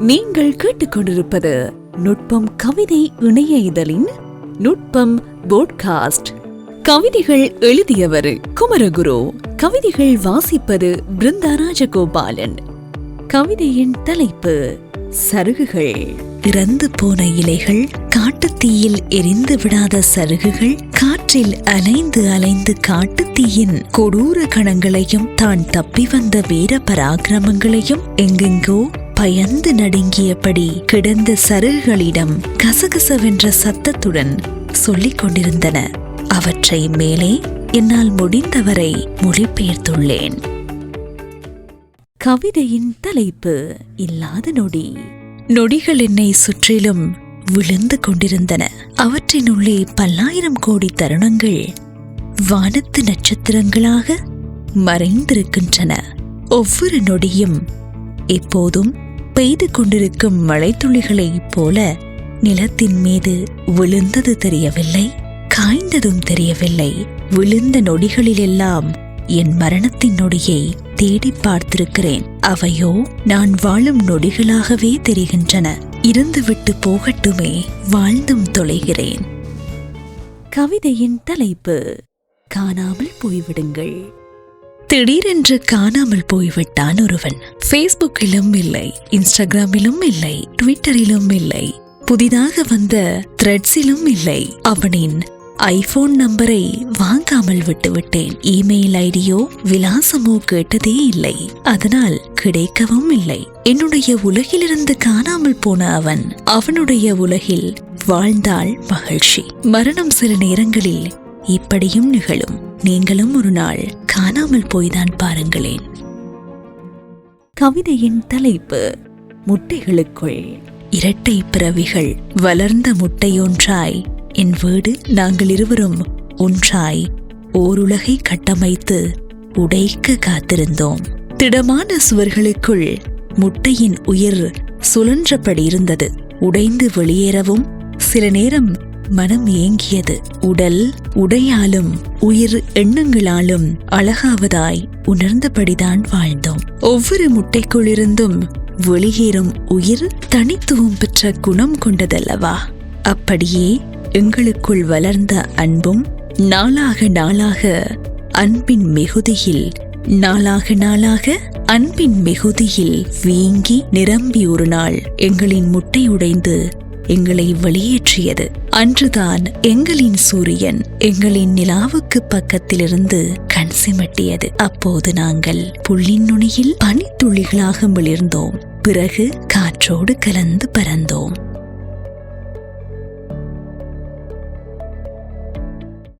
நீங்கள் கேட்டுக்கொண்டிருப்பது நுட்பம் கவிதை இணைய இதழின் நுட்பம் போட்காஸ்ட் கவிதைகள் எழுதியவர் குமரகுரு. கவிதைகள் வாசிப்பது பிருந்தா ராஜகோபாலன். கவிதையின் தலைப்பு சருகுகள். இறந்து போன இலைகள் காட்டுத்தீயில் எரிந்து விடாத சருகுகள் காற்றில் அலைந்து அலைந்து காட்டுத்தீயின் கொடூர கணங்களையும் தான் தப்பி வந்த வீர பராக்கிரமங்களையும் எங்கெங்கோ பயந்து நடுங்கியபடி கிடந்த சருகுகளிடம் கசகசவென்ற சத்தத்துடன் சொல்லிக் கொண்டிருந்தன. அவற்றை மேலே என்னால் முடிந்தவரை மொழிபெயர்த்துள்ளேன். கவிதையின் தலைப்பு இல்லாத நொடி. நொடிகள் என்னை சுற்றிலும் விழுந்து கொண்டிருந்தன. அவற்றினுள்ளே பல்லாயிரம் கோடி தருணங்கள் வானத்து நட்சத்திரங்களாக மறைந்திருக்கின்றன. ஒவ்வொரு நொடியும் எப்போதும் பெய்து கொண்டிருக்கும் மழைத்துளிகளைப் போல நிலத்தின் மீது விழுந்தது தெரியவில்லை காய்ந்ததும் தெரியவில்லை. விழுந்த நொடிகளிலெல்லாம் என் மரணத்தின் நொடியை தேடி பார்த்திருக்கிறேன். அவையோ நான் வாழும் நொடிகளாகவே தெரிகின்றன. இருந்துவிட்டு போகட்டுமே வாழ்ந்தும் தொலைகிறேன். கவிதையின் தலைப்பு காணாமல் போய்விடுங்கள். திடீரென்று காணாமல் போய்விட்டான் ஒருவன். ஃபேஸ்புக்கிலும் இல்லை இன்ஸ்டாகிராமிலும் இல்லை ட்விட்டரிலும் இல்லை. புதிதாக வந்த த்ரெட்ஸிலும் இல்லை. அவனின் ஐபோன் நம்பரை வாங்காமல் விட்டுவிட்டேன். இமெயில் ஐடியோ விலாசமோ கேட்டதே இல்லை. அதனால் கிடைக்கவும் இல்லை. என்னுடைய உலகிலிருந்து காணாமல் போன அவன் அவனுடைய உலகில் வாழ்ந்தாள் மகிழ்ச்சி. மரணம் சில நேரங்களில் இப்படியும் நிகழும். நீங்களும் ஒரு நாள் காணாமல் போய்தான் பாருங்களேன். கவிதையின் தலைப்பு முட்டைகளுக்குள். இரட்டை பிறவிகள் வளர்ந்த முட்டையொன்றாய். என் வீடு நாங்கள் இருவரும் ஒன்றாய். ஓருலகை கட்டமைத்து உடைக்க காத்திருந்தோம். திடமான சுவர்களுக்குள் முட்டையின் உயிர் சுழன்றபடி இருந்தது. உடைந்து வெளியேறவும் சில நேரம் மனம் ஏங்கியது. உடல் உடையாலும் உயிர் எண்ணங்களாலும் அழகாவதாய் உணர்ந்தபடிதான் வாழ்ந்தோம். ஒவ்வொரு முட்டைக்குள்ளிருந்தும் வெளியேறும் உயிர் தனித்துவம் பெற்ற குணம் கொண்டதல்லவா? அப்படியே எங்களுக்குள் வளர்ந்த அன்பும் நாளாக நாளாக அன்பின் மிகுதியில் நாளாக நாளாக அன்பின் மிகுதியில் வீங்கி நிரம்பி ஒரு நாள் எங்களின் முட்டை உடைந்து எங்களை வெளியேற்றியது. அன்றுதான் எங்களின் சூரியன் எங்களின் நிலாவுக்கு பக்கத்திலிருந்து கண் சிமட்டியது. அப்போது நாங்கள் புள்ளின் நுனியில் பனித்துளிகளாக மிளிர்ந்தோம். பிறகு காற்றோடு கலந்து பறந்தோம்.